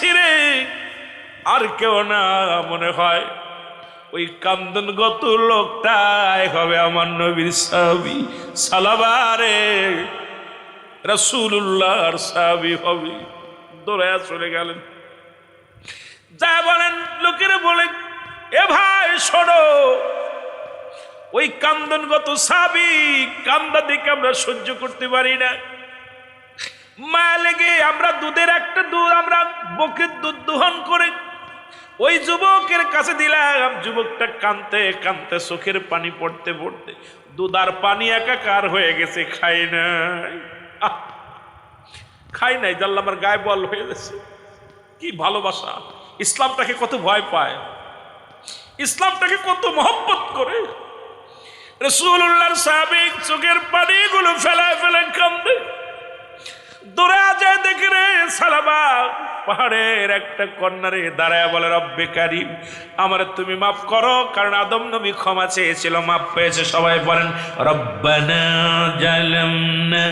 পেয়েছি রে। আর কেউ না মনে হয় ওই কান্দনগত লোকটাই হবে আমার নবীর সাহাবি, সালাবারে। রসুল্লাহর সাহাবি হবে। দৌড়ায় চলে গেলেন। যা বলেন, লোকেরা বলেন এ ভাই, শোনো। ওই কান্দনগত সাবি কান্দা দেখে আমরা সহ্য করতে পারি না। মায়া লেগে আমরা দুধের একটা দুধ, আমরা বকের দুধ দোহন করে ওই যুবকের কাছে দিলাম। যুবকটা কানতে কানতে চোখের পানি পড়তে পড়তে দুধ আর পানি একাকার হয়ে গেছে খাই নাই। খাই নাই, জানলাম আমার গায়ে বল হয়ে গেছে। কি ভালোবাসা। ইসলামটাকে কত ভয় পায়। ইসলামটাকে কত মহব্বত করে। রসুল্লাহর সাহাবিক চোখের পানিগুলো ফেলায় ফেলে কান্দে। দূরে যায় দেখে রে সালাবা পাহাড়ের একটা কন্যারে দাঁড়ায় বলে রব্বে কারিম আমার তুমি মাফ করো কারণ আদম নবী ক্ষমা চেয়েছিল মাফ পেয়েছে সবাই বলেন রব্বানা জালামনা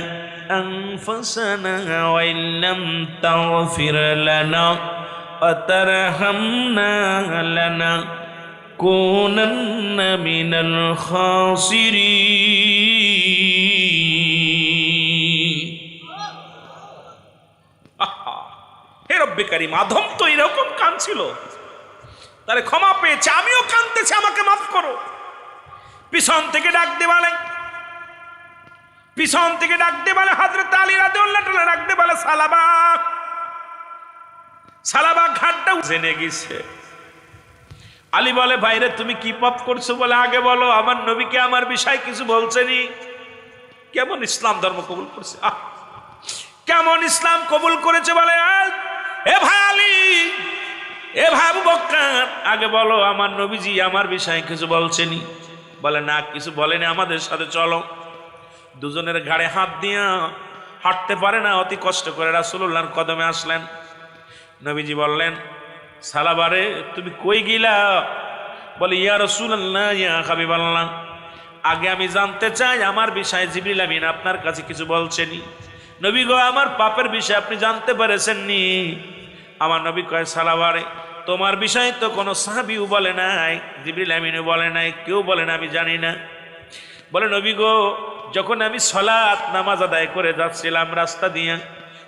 أنفسنا وإن لم تغفر لنا وترحمنا لنكونن من الخاسرين রব্বে কারিম তো এরকম কাঁদছিল। তাহলে ক্ষমা পেয়েছে, আমিও কাঁদতেছি, আমাকে মাফ করো। পিছন থেকে ডাক দেওয়ালে পিছন থেকে ডাক দেওয়ালে হাজরত আলী রাজউল্লাহ ডাক দেওয়ালে সালাবা। সালাবা ঘাটটা জেনে গেছে। আলী বলে, ভাইরে, তুমি কি পাপ করছ বলে আগে বলো, আমার নবীকে আমার বিষয় কিছু বলছেনি। কেমন ইসলাম ধর্ম কবুল করছে? কেমন ইসলাম কবুল করেছে বলে এ ভাই আলী, এ ভাই আবু বক্কার, আগে বলো, আমার নবীজি আমার বিষয়ে কিছু বলছেনি। বলে, না, কিছু বলেনি আমাদের সাথে, চলো। দুজনের ঘাড়ে হাত দিয়া হাঁটতে পারে না, অতি কষ্ট করে রাসুল্লাহর কদমে আসলেন। নবীজি বললেন, সালাবারে, তুমি কই গিলা? বলে, ইয়া রসুল্লাহ ইয়া হাবিবাল্লাহ, আগে আমি জানতে চাই আমার বিষয়ে জিবরিল আমিন আপনার কাছে কিছু বলছেনি। নবী গো, আমার পাপের বিষয়ে আপনি জানতে পেরেছেন নি আমার নবী কয় সালাবারে তোমার বিষয়ে তো কোনো সাহাবিও বলে নাই, জিবরিল আমিনও বলে নাই, কেউ বলে না, আমি জানি না। বলে, নবী গো, যখন আমি সলাৎ নামাজ আদায় করে যাচ্ছিলাম রাস্তা দিয়ে,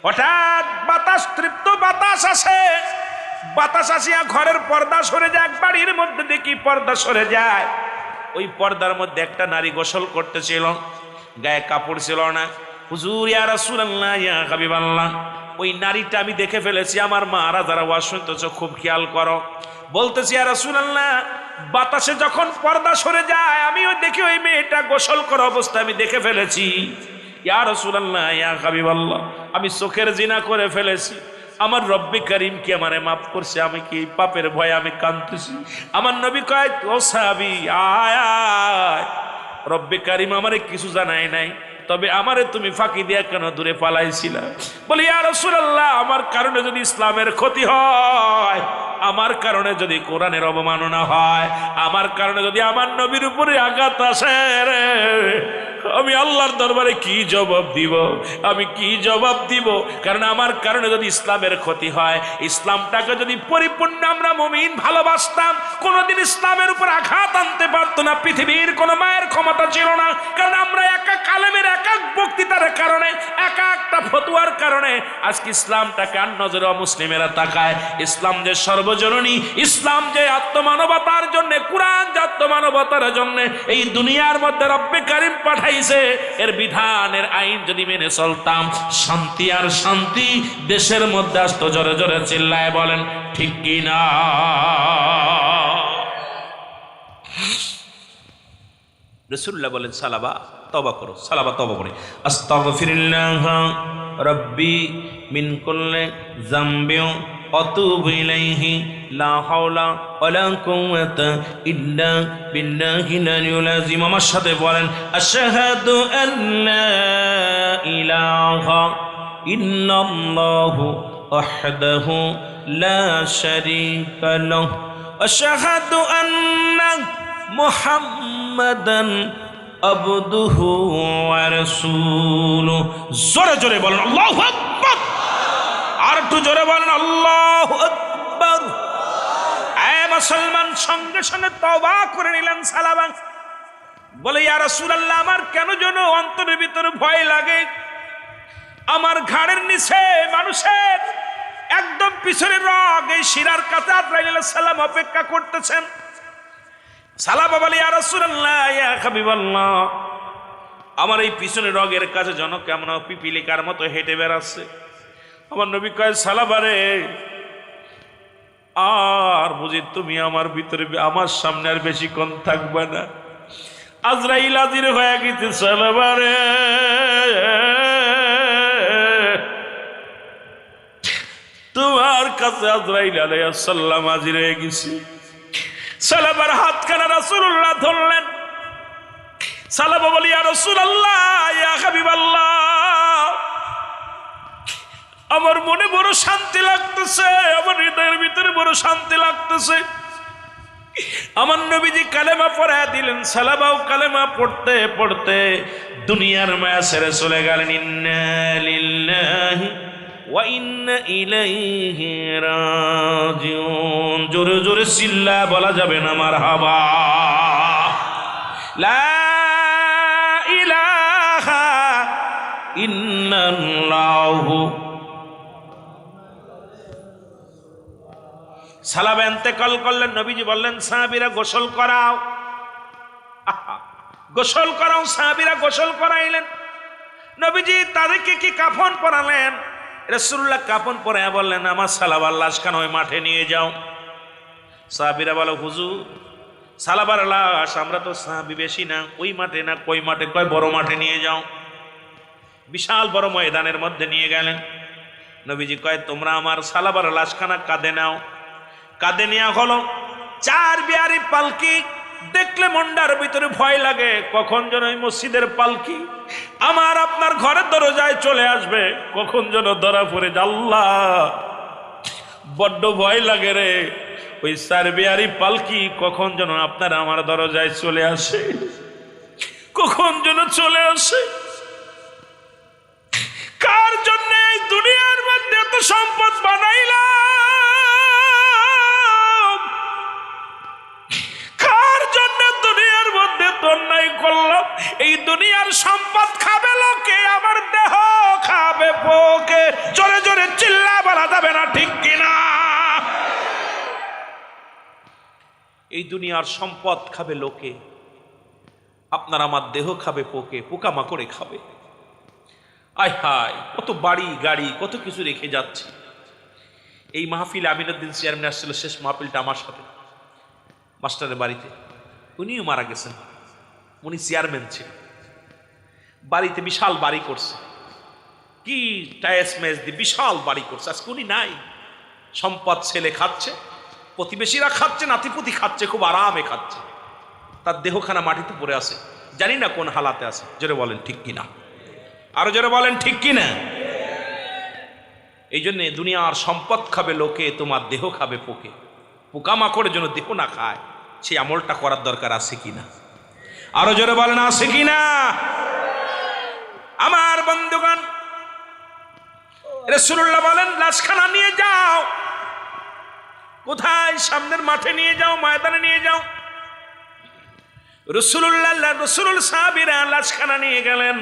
হঠাৎ বাতাস, তৃপ্ত বাতাস আসে। বাতাস আসিয়া ঘরের পর্দা সরে যায় বাড়ির মধ্যে দেখি পর্দা সরে যায়। ওই পর্দার মধ্যে একটা নারী গোসল করতেছিল, গায়ে কাপড় ছিল না। হুজুর, ইয়া রাসূলুল্লাহ, ইয়া হাবিবাল্লাহ, ওই নারীটা আমি দেখে ফেলেছি, আমার মা, আরা যারা ওয়াজ শুনতেছ, খুব খেয়াল করো। বলতেছি, ইয়া রাসূলুল্লাহ, বাতাসে যখন পর্দা সরে যায়, আমিও দেখি ওই মেয়েটা গোসল করা অবস্থা আমি দেখে ফেলেছি। ইয়া রাসূলুল্লাহ, ইয়া হাবিবাল্লাহ, আমি চোখের জিনা করে ফেলেছি। আমার রব্বি করিম কি আমারে মাফ করছে? আমি কি পাপের ভয়ে আমি কাঁদতেছি? আমার নবী কয়, ও সাহাবি, আয় আয়। রব্বি করিম আমারে কিছু জানাই নাই। তবে আমারে তুমি ফাঁকি দিয়া কেন দূরে পালাইছিলা? বলি আর রসুল্লাহ আমার কারণে যদি ইসলামের ক্ষতি হয়, আমার কারণে যদি কোরআনের অবমাননা হয়, আমার কারণে যদি আমার নবীর উপরে আঘাত আসে আমি আল্লাহর দরবারে কি জবাব দিব? আমি কি জবাব দিব? কারণ আমার কারণে যদি ইসলামের ক্ষতি হয়, ইসলামটাকে যদি পরিপূর্ণ আমরা মমিন ভালোবাসতাম, কোনোদিন ইসলামের উপর আঘাত আনতে পারতো না, পৃথিবীর কোনো মায়ের ক্ষমতা ছিল না। কারণ আমরা একা কালেমের এক এক বক্তৃতার কারণে, একা একটা ফতুয়ার কারণে আজকে ইসলামটাকে আর নজরে মুসলিমেরা তাকায়। ইসলাম যে সর্বজননী, ইসলাম যে আত্মমানবতার জন্য, কোরআন যে আত্মমানবতার জন্য, এই দুনিয়ার মধ্যে রব্বে কারিম পাঠাইছে এর বিধানের আইন যদি মেনে চলতাম, শান্তি আর শান্তি দেশের মধ্যে আসতো, জোরে জোরে চিল্লায় বলেন, ঠিক কি না রসুল্লাহ বলেন, সালাবা তবা করো, সালাবা তবা করে আস্তাগফিরুল্লাহ, রব্বি মিন কুল্লি যামবিন অতুবু ইলাইহি লা হাওলা ওয়ালা কুওয়াতা ইল্লা বিল্লাহিল আলিয়্যিল আযীম আমার সাথে বলেন আশহাদু আল্লা ইলাহা ইল্লাল্লাহু ওয়াহদাহু লা শারীকা লাহু আশহাদু আন্না মুহাম্মাদান আবদুহু ওয়া রাসূলুহু জোরে জোরে বলেন আল্লাহু আকবার আর একটু জোরে বলেন, আল্লাহ মুসলমান, সঙ্গে সঙ্গে তবা করে নিলেন সালাবা বলে, ইয়া রাসূলুল্লাহ, আমার কেন যেন অন্তরের ভিতরে ভয় লাগে? আমার ঘাড়ের নিচে মানুষের একদম পিছনের রগ, এই শিরার কাছে আলাইহিস সালাম অপেক্ষা করতেছেন। সালাবা বলে, ইয়া রাসূলুল্লাহ, ইয়া হাবিবাল্লাহ, আমার এই পিছনের রগের কাছে যেন কেমন পিপিলিকার মতো হেঁটে বেড়াচ্ছে। আমার নবী কয়, সালাবারে, আর বুঝি তুমি আমার ভিতরে আমার সামনে আর বেশিক্ষণ থাকবে না। আজরাইল আজির হয়ে গেছে, সালাবারে, তোমার কাছে আজরাইল আলাইসাল্লাম হাজির হয়ে গেছি। সালাবার হাতখানা রাসূলুল্লাহ ধরলেন। সালাবা বলি আর রাসূলুল্লাহ, ইয়া হাবিবাল্লাহ। আমার মনে বড় শান্তি লাগতেছে, আমার হৃদয়ের ভিতরে বড় শান্তি লাগতেছে। আমার নবীজি কালেমা পড়ায় দিলেন, সালাবাও কালেমা পড়তে পড়তে দুনিয়ার মায়া ছেড়ে চলে গেলেন জোরে জোরে চিল্লা বলা যাবে না আমার হাবা লা ইলাহা ইল্লাল্লাহু সালাব এন্তেকাল করলেন, নবীজি বললেন, সাহাবিরা গোসল করাও। গোসল করাও, সাহাবিরা গোসল করাইলেন। নবীজি তাদেরকে কি কাফন পরালেন? রসুল্লাহ কাপন পরে বললেন, আমার সালাবার লাশ খান ওই মাঠে নিয়ে যাও। সাহাবিরা বলো, হুজুর সালাবার লাশ আমরা তো সাহাবি বেশি না। ওই মাঠে না, কই মাঠে? কয় বড় মাঠে নিয়ে যাও। বিশাল বড় ময়দানের মধ্যে নিয়ে গেলেন। নবীজি কয়, তোমরা আমার সালাবার লাশখানা কাঁদে নাও। কাঁদে নেওয়া হলো। চার বিয়ারি পালকি, দেখলে মন্ডার ভিতরে ভয় লাগে, কখন যেন মসজিদের পালকি আমার আপনার ঘরের দরজায় চলে আসবে, কখন যেন ধরা পড়ে জাল্লা বড্ড ভয় লাগে রে। ওই চার বিয়ারি পালকি কখন যেন আপনার আমার দরজায় চলে আসে, কখন যেন চলে আসে। কার জন্য এই দুনিয়ার মধ্যে এত সম্পদ বানাইলাম করলাম এই দুনিয়ার সম্পদ খাবে লোকে, আমার দেহ খাবে পোকে জোরে জোরে চিল্লা বলা যাবে না, ঠিক কিনা? এই দুনিয়ার সম্পদ খাবে লোকে, আপনার আমার দেহ খাবে পোকে, পোকামাকড়ে খাবে। আয় হায়, কত বাড়ি, গাড়ি, কত কিছু রেখে যাচ্ছে। এই মাহফিল আমিনুদ্দিন চেয়ারম্যান আসছিল শেষ মাহফিলটা আমার সাথে, মাস্টারের বাড়িতে। উনিও মারা গেছেন। উনি চেয়ারম্যান ছিলেন। বাড়িতে বিশাল বাড়ি করছে। কি টায়াস ম্যাচ দিয়ে বিশাল বাড়ি করছে। আজকে উনি নাই। সম্পদ ছেলে খাচ্ছে, প্রতিবেশীরা খাচ্ছে, নাতিপুতি খাচ্ছে, খুব আরামে খাচ্ছে। তার দেহখানা মাটিতে পড়ে আছে। জানি না কোন হালাতে আছে। জোরে বলেন, ঠিক কিনা? আরও জোরে বলেন, ঠিক কিনা? এই জন্যে দুনিয়ার সম্পদ খাবে লোকে, তোমার দেহ খাবে পোকে। পোকামাকড়ের জন্য দেহ না খায়। সেই আমলটা করার দরকার আছে কিনা? আরও জোরে বলেন, আছে কিনা? আমার বন্ধুগণ রসুল্লাহ বলেন, লাশখানা নিয়ে যাও। কোথায়? সামনের মাঠে নিয়ে যাও, ময়দানে নিয়ে যাও। রসুল্লাহ রসুল সাহাবিরা লাশখানা নিয়ে গেলেন।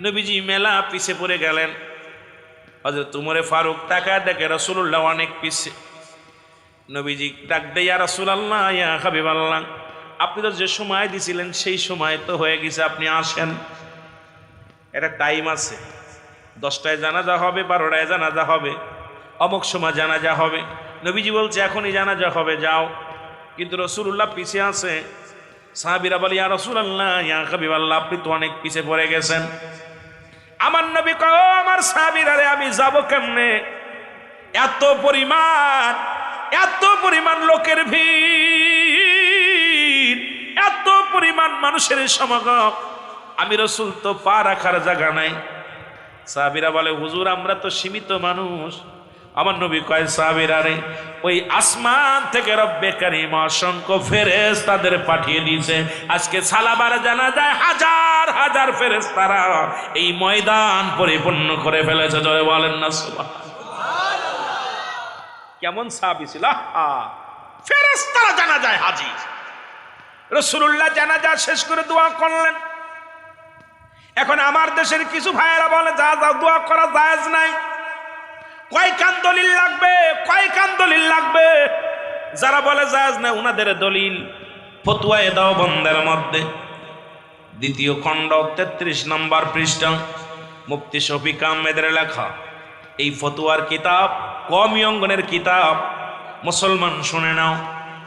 নবীজি মেলা পিছে পড়ে গেলেন। হজরত তুমরে ফারুক তাকা দেখে রসুল্লাহ অনেক পিছে। নবীজি ডাক দেয়া রসুল আল্লাহ ইয়া হাবিবাল্লাহ। আপনি তো যে সময় দিছিলেন, সেই সময় তো হয়ে গেছে, আপনি আসেন। একটা টাইম আছে। দশটায় জানাজা হবে, বারোটায় জানাজা হবে। অমুক সময় জানাজা হবে। নবীজি বলছে, এখনই জানাজা হবে, যাও। কিন্তু রসুল্লাহ পিছে আছে। সাহাবিরা বলে, ইয়া রসুল্লাহ ইয়া হাবিবাল্লাহ, আপনি তো অনেক পিছে পড়ে গেছেন। আমার নবী "ও আমার সাহাবিরা রে, আমি যাব কেমনে? এত পরিমাণ এত পরিমাণ লোকের ভিড়। পরিমাণ মানুষের সমাগম। আমি রসুল তো পা রাখার জায়গা নাই। সাহাবিরা বলে, হুজুর, আমরা তো সীমিত মানুষ। আমার নবী কয়, সাহাবিরা রে, ওই আসমান থেকে রব্বে কারিম অসংখ্য ফেরেস তাদের পাঠিয়ে দিয়েছে। আজকে সালাবার জানা যায় হাজার হাজার ফেরেস তারা এই ময়দান পরিপূর্ণ করে ফেলেছে। জয় বলেন না সুবহান কেমন সাহাবি ছিল? ফেরেস তারা জানা যায় হাজির। রসুল্লাহ জানাজা শেষ করে দোয়া করলেন। এখন আমার দেশের কিছু ভাইয়েরা বলে, যা যা, দোয়া করা জায়েজ নাই। কয় কান দলিল লাগবে? কয় কান দলিল লাগবে? যারা বলে, জায়েজ নাই, উনাদের দলিল ফতুয়ায় দাও বন্ধের মধ্যে। দ্বিতীয় খণ্ড তেত্রিশ নম্বর পৃষ্ঠা, মুফতি শফিক আহমেদের লেখা, এই ফতুয়ার কিতাব কমি অঙ্গনের কিতাব, মুসলমান শুনে নাও।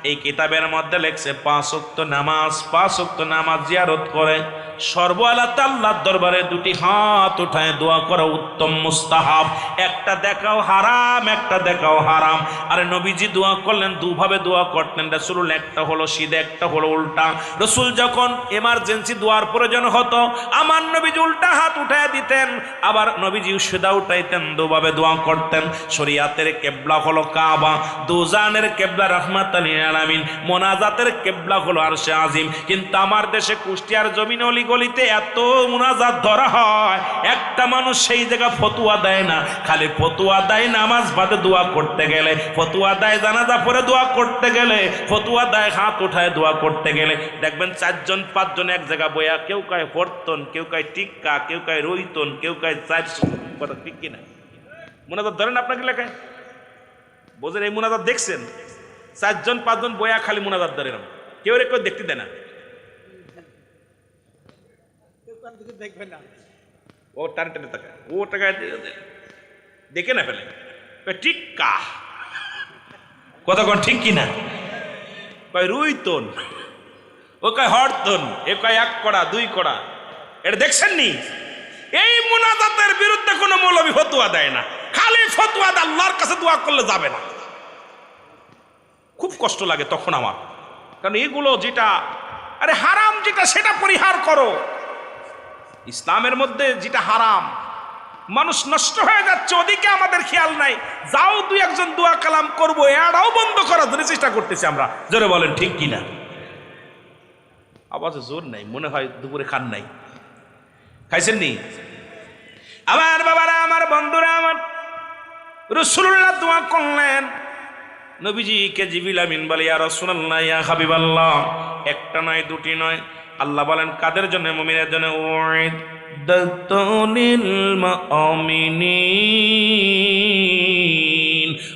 এই কিতাবের মধ্যে লেখছে পাঁচ উক্ত নামাজ পাঁচ উক্ত নামাজ জিয়ারত করে। সর্বআলা আল্লাহর দরবারে দুটি হাত উঠায়, দোয়া করা, উত্তম, মুস্তাহাব। একটা দেখাও হারাম, একটা দেখাও হারাম। আরে নবীজি দোয়া করলেন, দুভাবে দোয়া করতেন। রসুল একটা হলো সিধে, একটা হলো উল্টা। রসুল যখন এমার্জেন্সি দোয়ার প্রয়োজন হতো, আমার নবীজি উল্টা হাত উঠায় দিতেন। আবার নবীজি সেদা উঠাইতেন, দুভাবে দোয়া করতেন। শরিয়াতের কেবলা হলো কাবা, দুজানের কেবলা রহমাত আলামিন, মোনাজাতের কেবলা হলো আরশে আজিম। কিন্তু আমার দেশে কুষ্টিয়ার জমিন অলি গলিতে এত মোনাজাত ধরা হয়, একটা মানুষ সেই জায়গা ফতুয়া দেয় না। খালি ফতুয়া দেয় নামাজ বাদে দোয়া করতে গেলে। ফতুয়া দেয় জানাজা পরে দোয়া করতে গেলে। ফতুয়া দেয় হাত উঠায় দোয়া করতে গেলে। দেখবেন চারজন, পাঁচজন এক জায়গা বইয়া কেউ কায় হরতন, কেউ কয় টিক্কা, কেউ কায় রইতন, কেউ কায় চারশো কথা ঠিক কিনা? মোনাজাত ধরেন আপনাকে লেখায় বোঝেন এই মোনাজাত দেখছেন? চারজন, পাঁচজন বয়া খালি মোনাজাত ধরে কেউ রে কেউ দেখতে দেয় না। দেখবে না। ও টান টেনে টাকা ও টাকা দেখে না ফেলে। ঠিক কা? কথা কোন, ঠিক কিনা? কয় রুইতন ও কয় হরতন এ কয়, এক কড়া, দুই কড়া। এটা দেখছেন নি? এই মুনাজাতের বিরুদ্ধে কোনো মৌলবী ফতুয়া দেয় না। খালি ফতুয়া দেয় আল্লাহর কাছে দোয়া করলে যাবে না। খুব কষ্ট লাগে তখন আমার। কারণ এগুলো যেটা, আরে হারাম যেটা, সেটা পরিহার করো। ইসলামের মধ্যে যেটা হারাম, মানুষ নষ্ট হয়ে যাচ্ছে, ওদিকে আমাদের খেয়াল নাই। যাও দুই একজন দোয়া কালাম করব এটাও বন্ধ করার জন্য চেষ্টা করতেছি আমরা। জোরে বলেন, ঠিক কিনা? আওয়াজে জোর নাই, মনে হয় দুপুরে খান নাই। খাইছেন নি? আমার বাবারা, আমার বন্ধুরা, আমার রসুল্লাহ দোয়া করলেন। নবীজি কে জিবিল আমিন বলে, ইয়া রাসূলুল্লাহ, ইয়া হাবিবাল্লাহ। একটা নয়, দুটি নয়। আল্লাহ বলেন, কাদের জন্য মুমিনের জন্য?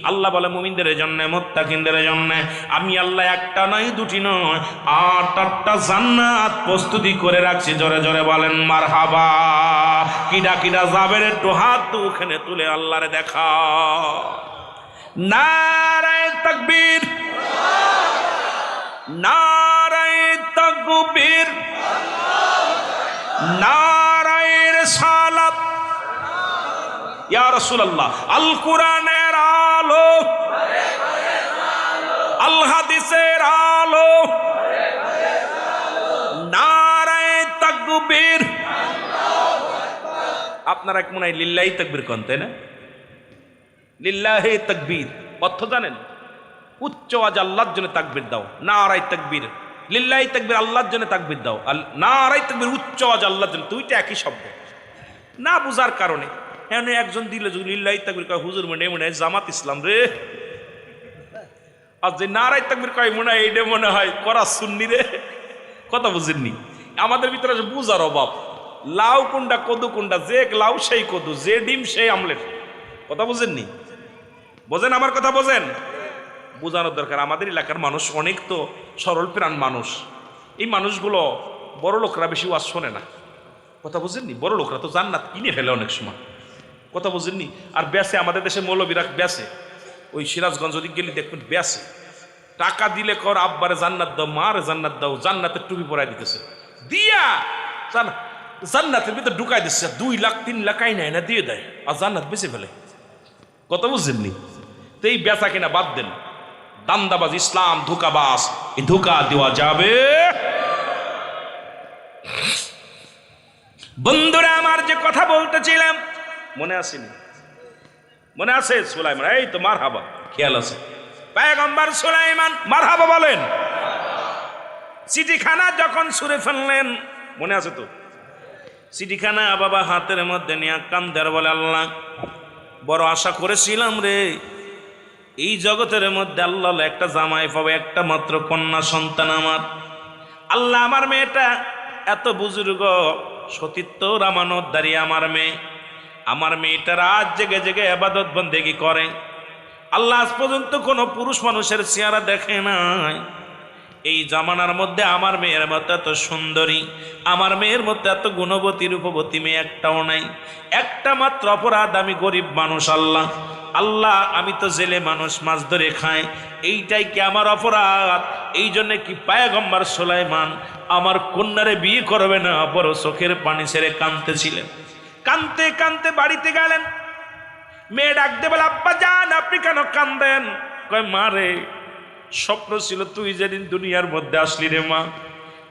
আল্লাহ বলে, মুমিনদের জন্য, মুত্তাকিনদের জন্য। আমি আল্লাহ একটা নয়, দুটি নয়, আট, আটটা জান্নাত প্রস্তুতি করে রাখছি। জোরে জোরে বলেন, মারহাবা। কিডা কিডা যাবেন একটু হাত ওখানে তুলে আল্লাহরে দেখা নারায় তকবীর। নারায় তকবীর। নারায় রিসালাত ইয়া রাসূলুল্লাহ আল কোরআনের আলো। আল হাদিসের আলো। নারায় তকবীর। আপনারা এক মনে হয় লিল্লাহি তকবীর কোন তাই না? লিল্লাহে তকবীর। অর্থ জানেন? উচ্চ আজ আল্লাহর জন্য তাকবীর দাও। না আড়াই তকবীর। লিল্লাহি তকবীর আল্লাহর জন্য তাকবীর দাও। না আড়াই তকবীর, উচ্চ আজ আল্লাহর জন্য। দুইটা একই শব্দ। না বুঝার কারণে। এখানে একজন দিল, যদি লিল্লাহি তকবীর কয়, হুজুর, মনে মনে হয় জামাত ইসলাম রে। আর যে নারাই তাকবির কয়, মনে হয় এইটা, মনে হয় করা সুন্নি রে। কথা বুঝেননি। আমাদের ভিতরে আছে বুঝার অভাব। লাউ কোনটা, কদু কোনটা, যে লাউ সেই কদু, যে ডিম সেই আমলেট। কথা বুঝেননি? বোঝেন, আমার কথা বোঝেন? বোঝানোর দরকার। আমাদের এলাকার মানুষ অনেক তো সরল প্রাণ মানুষ। এই মানুষগুলো বড় লোকরা বেশি ওয়াজ শোনে না। কথা বুঝেননি? বড় লোকরা তো জান্নাত কিনে ফেলে অনেক সময়। কথা বুঝেননি? আর ব্যাসে, আমাদের দেশে মৌলবীরা ব্যাসে। ওই সিরাজগঞ্জ ওদিক গেলে দেখবেন ব্যাসে। টাকা দিলে কর, আব্বারে জান্নাত দাও, মারে জান্নাত দাও, জান্নাতের টুপি পরাই দিতেছে। দিয়া! জান- জান্নাতের ভিতরে ঢুকাই দিচ্ছে। দুই লাখ, তিন লাখ আই না দিয়ে দেয়। আর জান্নাত বেঁচে ফেলে। কথা বুঝেননি? তো এই বেচা কিনা বাদ দেন। দান্দাবাজ ইসলাম ধোকাবাস এই ধোকা দেওয়া যাবে। বন্ধুরা, আমার যে কথা বলতেছিলাম, মনে আসেনি? মনে আছে সুলাইমান? এই তো মার হাবা খেয়াল আছে। পায়গম্বর সুলাইমান মার হাবা বলেন। চিঠিখানা যখন সুরে ফেললেন, মনে আছে তো? চিঠিখানা বাবা হাতের মধ্যে নিয়ে কান্দার বলে, আল্লাহ, বড় আশা করেছিলাম রে। এই জগতের মধ্যে আল্লাহ একটা জামাই পাবে, একটা মাত্র কন্যা সন্তান আমার। আল্লাহ আমার মেয়েটা এত বুজুর্গ সতীত্ব দাঁড়িয়ে আমার মেয়ে। আমার মেয়েটা রাত জেগে জেগে আবাদত বন্দেগি করে। আল্লাহ আজ পর্যন্ত কোনো পুরুষ মানুষের চেহারা দেখে নাই। এই জামানার মধ্যে আমার মেয়ের মতো এত সুন্দরী, আমার মেয়ের মতো এত গুণবতী, রূপবতী মেয়ে একটাও নাই। একটা মাত্র অপরাধ আমি গরিব মানুষ, আল্লাহ। আল্লাহ, আমি তো জেলে মানুষ, মাছ ধরে খাই। এইটাই কি আমার অপরাধ? এই জন্যে কি পায়গম্বার সোলাইমান আমার কন্যারে বিয়ে করবে না? বড় চোখের পানি ছেড়ে কাঁদতেছিলেন। কানতে কানতে বাড়িতে গেলেন। মেয়ে ডাকতে বলে, আব্বা যান, আপনি কেন কান্দেন কয়, মা রে স্বপ্ন ছিল, তুই যেদিন দুনিয়ার মধ্যে আসলি রে মা,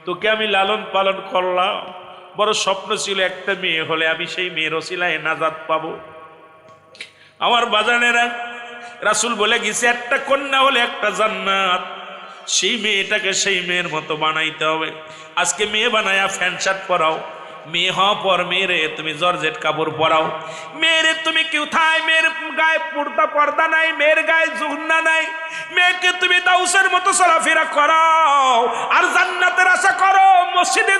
তোকে আমি লালন পালন করলাম। বড় স্বপ্ন ছিল, একটা মেয়ে হলে আমি সেই মেয়ের ওসিলায় নাজাদ পাবো। আমার বাজানেরা, রাসুল বলে গেছে, একটা কন্যা হলে একটা জান্নাত। সেই মেয়েটাকে সেই মেয়ের মতো বানাইতে হবে। আজকে মেয়ে বানায়া ফ্যান শার্ট পরাও। মেয়ে হওয়া পর মেয়েরে তুমি জর্জেট কাপড় পরাও। মেয়েরে তুমি কেউ থাই মেয়ের গায়ে পর্দা নাই, মেয়ের গায়ে নাই। মেয়েকে তুমি দাউসের মতো চলাফেরা করাও। আর জান্নাতের আশা করো, মসজিদে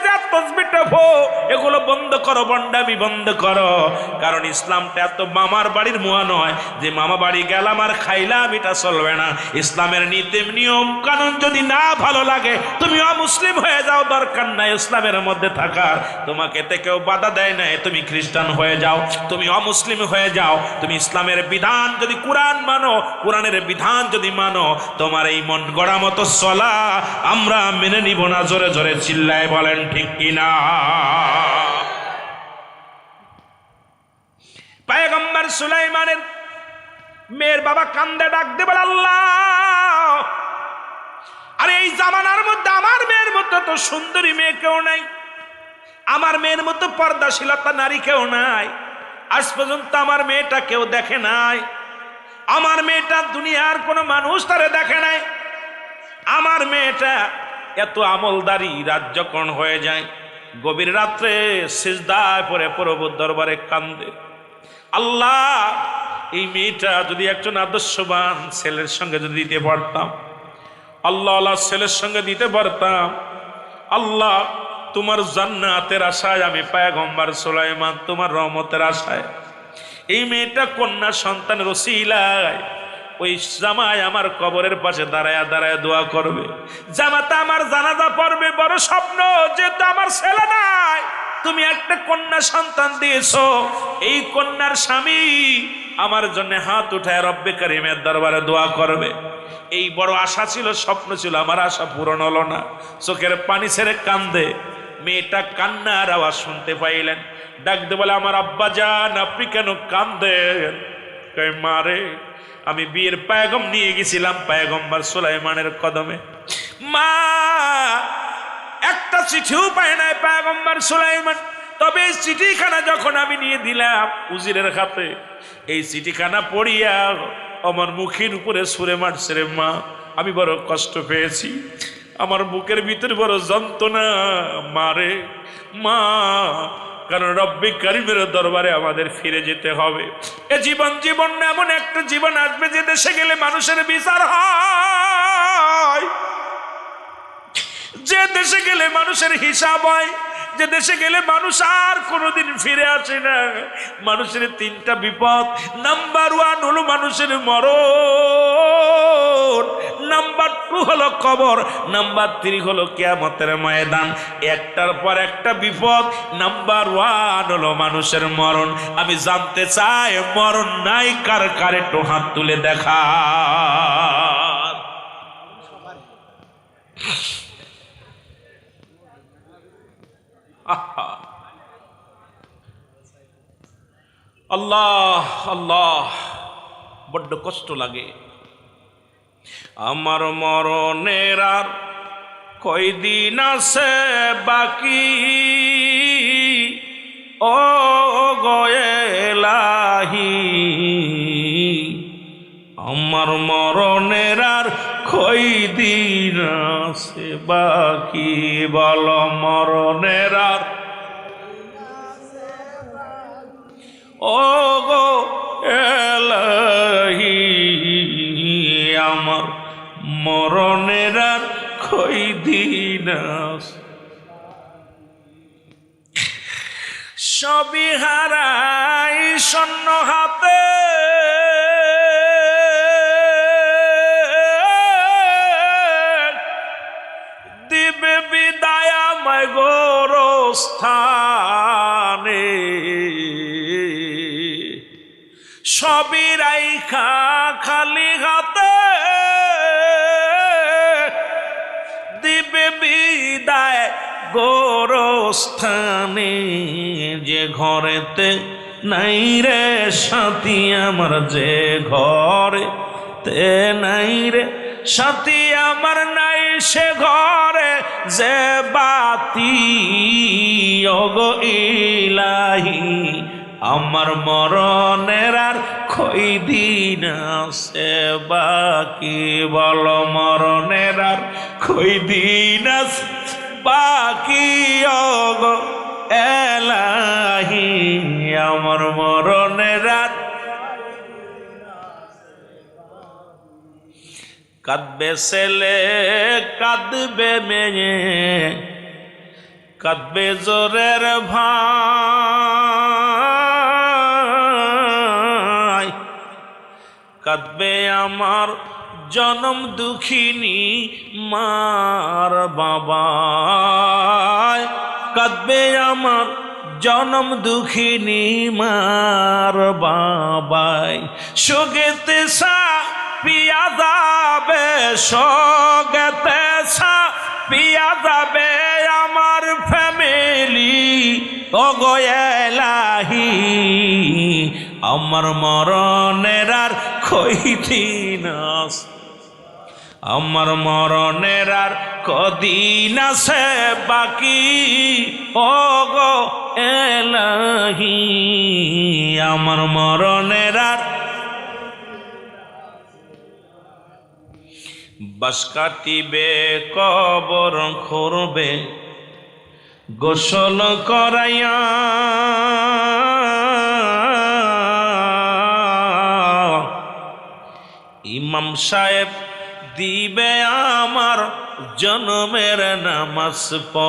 এগুলো বন্ধ করো, বন্ডামি বন্ধ করো। কারণ ইসলামটা এত মামার বাড়ির মোয়া নয় যে মামা বাড়ি গেলাম আর খাইলাম, এটা চলবে না। ইসলামের নীতি, নিয়ম, কানুন যদি না ভালো লাগে, তুমি অমুসলিম হয়ে যাও, দরকার নাই ইসলামের মধ্যে থাকার। তোমাকে এতে কেউ বাধা দেয় না তুমি খ্রিস্টান হয়ে যাও, তুমি অমুসলিম হয়ে যাও, তুমি ইসলামের বিধান যদি কোরআন মানো, কোরআনের বিধান যদি মানো, তোমার এই মন গড়া মতো চলা আমরা মেনে নিব না, জোরে জোরে চিল্লায় বলেন ঠিক কিনা? পায়গম্বর সুলাইমানের মেয়ের বাবা কান্দে, ডাক দে বলে, আল্লাহ! আর এই জামানার মধ্যে আমার মেয়ের মধ্যে তো সুন্দরী মেয়ে কেউ নাই। আমার মেয়ের মতো পর্দাশীলতা নারী কেউ নাই। আজ পর্যন্ত আমার মেয়েটা কেউ দেখে নাই। আমার মেয়েটা দুনিয়ার কোনো মানুষ তারে দেখে নাই। আমার মেয়েটা এত আমলদারি রাজ্যকণ হয়ে যায়। গভীর রাত্রে সিজদায় পরে পরবত দরবারে কান্দে। আল্লাহ, এই মেয়েটা যদি একজন আদর্শবান ছেলের সঙ্গে যদি দিতে পারতাম। আল্লাহ আল্লাহ ছেলের সঙ্গে দিতে পারতাম। আল্লাহ তোমার জান্নাতের আশায় আমি পায়গম্বার সোলাইমান, তোমার রহমতের আশায়। এই মেয়েটা কন্যা সন্তান রসিলায় ওই জামাই আমার কবরের পাশে দাঁড়ায় দাঁড়ায় দোয়া করবে। জামাতা আমার জানাজা পড়বে, বড় স্বপ্ন, যেহেতু আমার ছেলে নাই। তুমি একটা কন্যা সন্তান দিয়েছ। এই কন্যার স্বামী আমার জন্য হাত উঠায় রব্বে কারিমের দরবারে দোয়া করবে। এই বড় আশা ছিল, স্বপ্ন ছিল, আমার আশা পূরণ হলো না। চোখের পানি ছেড়ে কান্দে। মেয়েটা কান্নার আওয়াজ শুনতে পাইলেন। ডাকতে বলে, আমার আব্বা যান, আপনি কেন কান্দেন? মারে আমি বিয়ের পায়গম নিয়ে গেছিলাম পায়গম্বার সুলাইমানের কদমে। মা, একটা চিঠিও পায় নাই পায়গম্বার সুলাইমান। তবে এই চিঠিখানা যখন আমি নিয়ে দিলাম উজিরের হাতে, এই চিঠিখানা পড়িয়া আমার মুখের উপরে সুরে মারছে রে মা, আমি বড় কষ্ট পেয়েছি। আমার বুকের ভিতরে বড় যন্ত্রণা মারে মা, কারণ রব্বি করিমের দরবারে আমাদের ফিরে যেতে হবে। এ জীবন জীবন এমন একটা জীবন আসবে যে দেশে গেলে মানুষের বিচার হয়। যে দেশে গেলে মানুষের হিসাব হয়, যে দেশে গেলে মানুষ আর কোনোদিন ফিরে আসে না। মানুষের তিনটা বিপদ, নাম্বার ওয়ান হলো মানুষের মরণ। নাম্বার টু হলো কবর, নাম্বার থ্রি হলো কেয়ামতের ময়দান। একটার পর একটা বিপদ, নাম্বার ওয়ান হলো মানুষের মরণ। আমি জানতে চাই, মরণ নাই, কার কার একটু হাত তুলে দেখা আল্লাহ আল্লাহ, বড্ড কষ্ট লাগে। আমার মরণের আর কয়দিন আছে বাকি? ও গয়েলাহি আমার মরণের আর কয়দিন আছে বাকি? বল, মরণের আর ও গো এলাহি। আমার মরণের আর খৈদিনাস সবই হারাই সন্ন হাতে। দিবে বিদায় আমায় গোরস্থানে। সবিরাই খা খালি হাতে। বিদায় গোরস্থানে যে ঘরেতে নাই রে সাথী আমার যে ঘরে তে নাই রে সাথী আমার নাই সে ঘরে যে বাতি অগ ইলাহি আমার মরণের আর দিন আছে, বাকি বল মরণের আর দিন আছে, বাকি অগ এলাহি, আমার মরণের আর কাঁদবে ছেলে, কাঁদবে মেয়ে, কাঁদবে জোরের ভাই কাঁদবে আমার জনম দুঃখিনী মার বাবায়। কাঁদবে আমার জনম দুঃখিনী মার বাবাই সুগেতে সা, পিয়া যাবে, সগেতে সা, পিয়া যাবে আমার ফ্যামিলি অগয়েলাহি আমার মরণের আর আছে। আমার মরণের আর কদিন আছে বাকি অগ এলাহি আমার মরণের আর বাস কাটিবে, কবর করবে গোসল করাইয়া ইমাম সাহেব দিবে আমার জন্মের নামাজ পড়